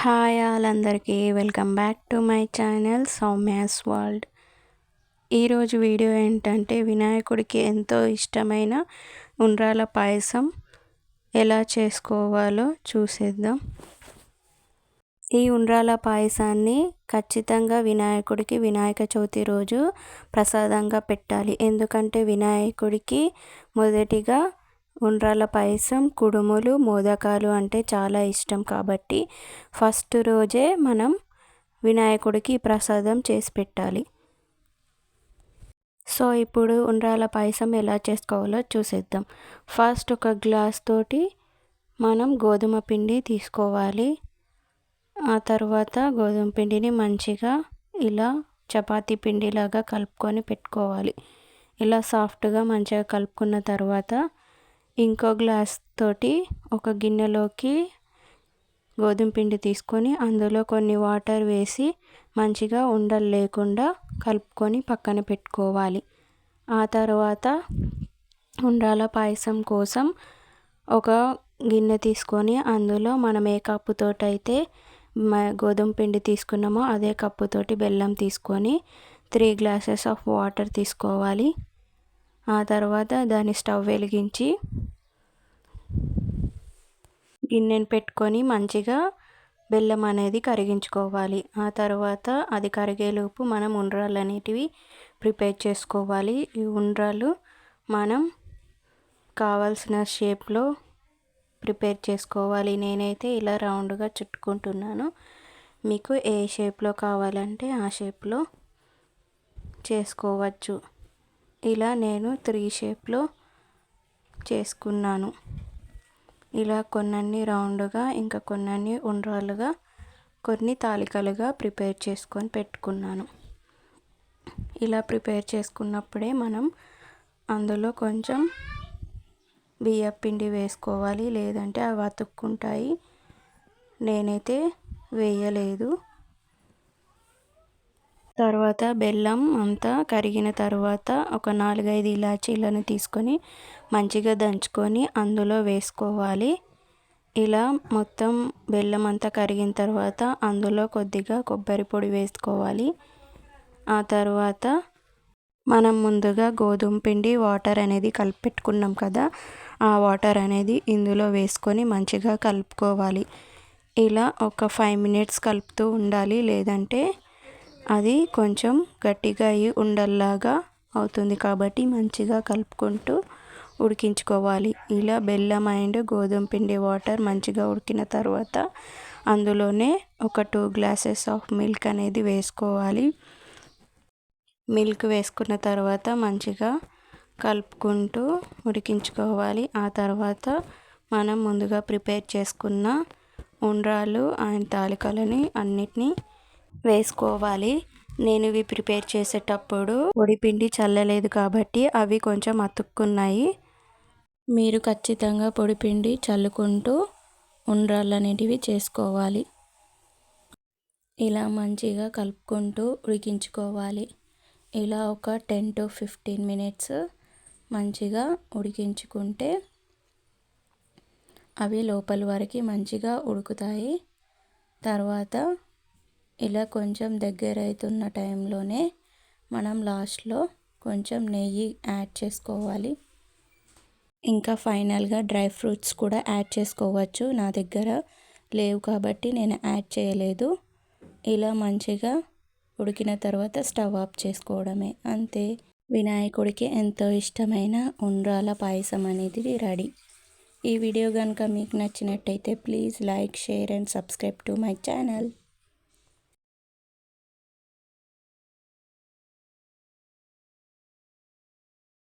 Hi వాళ్ళందరికీ అందరికీ welcome back to my channel Soumya's world. ఈరోజు వీడియో ఏంటంటే వినాయకుడికి ఎంతో ఇష్టమైన ఉండ్రాల పాయసం ఎలా చేసుకోవాలో చూసేద్దాం. ఈ ఉండ్రాల పాయసాన్ని ఖచ్చితంగా వినాయకుడికి వినాయక చవితి రోజు ప్రసాదంగా పెట్టాలి. ఎందుకంటే వినాయకుడికి మొదటిగా ఉండ్రాల పాయసం కుడుములు మోదకాలు అంటే చాలా ఇష్టం కాబట్టి ఫస్ట్ రోజే మనం వినాయకుడికి ప్రసాదం చేసి పెట్టాలి. సో ఇప్పుడు ఉండ్రాల పాయసం ఎలా చేసుకోవాలో చూసేద్దాం. ఫస్ట్ ఒక గ్లాస్ తోటి మనం గోధుమ పిండి తీసుకోవాలి. ఆ తర్వాత గోధుమ పిండిని మంచిగా ఇలా చపాతీ పిండిలాగా కలుపుకొని పెట్టుకోవాలి. ఇలా సాఫ్ట్గా మంచిగా కలుపుకున్న తర్వాత ఇంకో గ్లాస్ తోటి ఒక గిన్నెలోకి గోధుమ పిండి తీసుకొని అందులో కొన్ని వాటర్ వేసి మంచిగా ఉండలు లేకుండా కలుపుకొని పక్కన పెట్టుకోవాలి. ఆ తర్వాత ఉండ్రాల పాయసం కోసం ఒక గిన్నె తీసుకొని అందులో మనం ఏ కప్పుతోటైతే గోధుమ పిండి తీసుకున్నామో అదే కప్పుతోటి బెల్లం తీసుకొని త్రీ గ్లాసెస్ ఆఫ్ వాటర్ తీసుకోవాలి. ఆ తర్వాత దాన్ని స్టవ్ వెలిగించి గిన్నెను పెట్టుకొని మంచిగా బెల్లం అనేది కరిగించుకోవాలి. ఆ తర్వాత అది కరిగేలోపు మనం ఉండ్రాలు అనేటివి ప్రిపేర్ చేసుకోవాలి. ఈ ఉండ్రాలు మనం కావాల్సిన షేప్లో ప్రిపేర్ చేసుకోవాలి. నేనైతే ఇలా రౌండ్గా చుట్టుకుంటున్నాను. మీకు ఏ షేప్లో కావాలంటే ఆ షేప్లో చేసుకోవచ్చు. ఇలా నేను త్రీ షేప్లో చేసుకున్నాను. ఇలా కొన్నన్ని రౌండ్గా ఇంకా కొన్నన్ని ఉండ్రాలుగా కొన్ని తాలికలుగా ప్రిపేర్ చేసుకొని పెట్టుకున్నాను. ఇలా ప్రిపేర్ చేసుకున్నప్పుడే మనం అందులో కొంచెం బియ్య పిండి వేసుకోవాలి లేదంటే అవి అతుక్కుంటాయి. నేనైతే వేయలేదు. తర్వాత బెల్లం అంతా కరిగిన తర్వాత ఒక నాలుగైదు ఇలాచీలను తీసుకొని మంచిగా దంచుకొని అందులో వేసుకోవాలి. ఇలా మొత్తం బెల్లం అంతా కరిగిన తర్వాత అందులో కొద్దిగా కొబ్బరి పొడి వేసుకోవాలి. ఆ తర్వాత మనం ముందుగా గోధుమ పిండి వాటర్ అనేది కలిపెట్టుకున్నాం కదా ఆ వాటర్ అనేది ఇందులో వేసుకొని మంచిగా కలుపుకోవాలి. ఇలా ఒక ఫైవ్ మినిట్స్ కలుపుతూ ఉండాలి. లేదంటే అది కొంచెం గట్టిగా అయ్యి ఉండల్లాగా అవుతుంది కాబట్టి మంచిగా కలుపుకుంటూ ఉడికించుకోవాలి. ఇలా బెల్లం అండ్ గోధుమ పిండి వాటర్ మంచిగా ఉడికిన తర్వాత అందులోనే ఒక టూ గ్లాసెస్ ఆఫ్ మిల్క్ అనేది వేసుకోవాలి. మిల్క్ వేసుకున్న తర్వాత మంచిగా కలుపుకుంటూ ఉడికించుకోవాలి. ఆ తర్వాత మనం ముందుగా ప్రిపేర్ చేసుకున్న ఉండ్రాలు అండ్ తాలికలని అన్నిటినీ వేసుకోవాలి. నేను ఇవి ప్రిపేర్ చేసేటప్పుడు పొడిపిండి చల్లలేదు కాబట్టి అవి కొంచెం అతుక్కున్నాయి. మీరు ఖచ్చితంగా పొడిపిండి చల్లుకుంటూ ఉండ్రాళ్ళనేటివి చేసుకోవాలి. ఇలా మంచిగా కలుపుకుంటూ ఉడికించుకోవాలి. ఇలా ఒక టెన్ టు ఫిఫ్టీన్ మినిట్స్ మంచిగా ఉడికించుకుంటే అవి లోపల వరకు మంచిగా ఉడుకుతాయి. తర్వాత ఇలా కొంచెం దగ్గర అవుతున్న టైంలోనే మనం లాస్ట్లో కొంచెం నెయ్యి యాడ్ చేసుకోవాలి. ఇంకా ఫైనల్గా డ్రై ఫ్రూట్స్ కూడా యాడ్ చేసుకోవచ్చు. నా దగ్గర లేవు కాబట్టి నేను యాడ్ చేయలేదు. ఇలా మంచిగా ఉడికిన తర్వాత స్టవ్ ఆఫ్ చేసుకోవడమే. అంతే. వినాయకుడికి ఎంతో ఇష్టమైన ఉండ్రాల పాయసం అనేది రెడీ. ఈ వీడియో కనుక మీకు నచ్చినట్టయితే please like share and subscribe to my channel.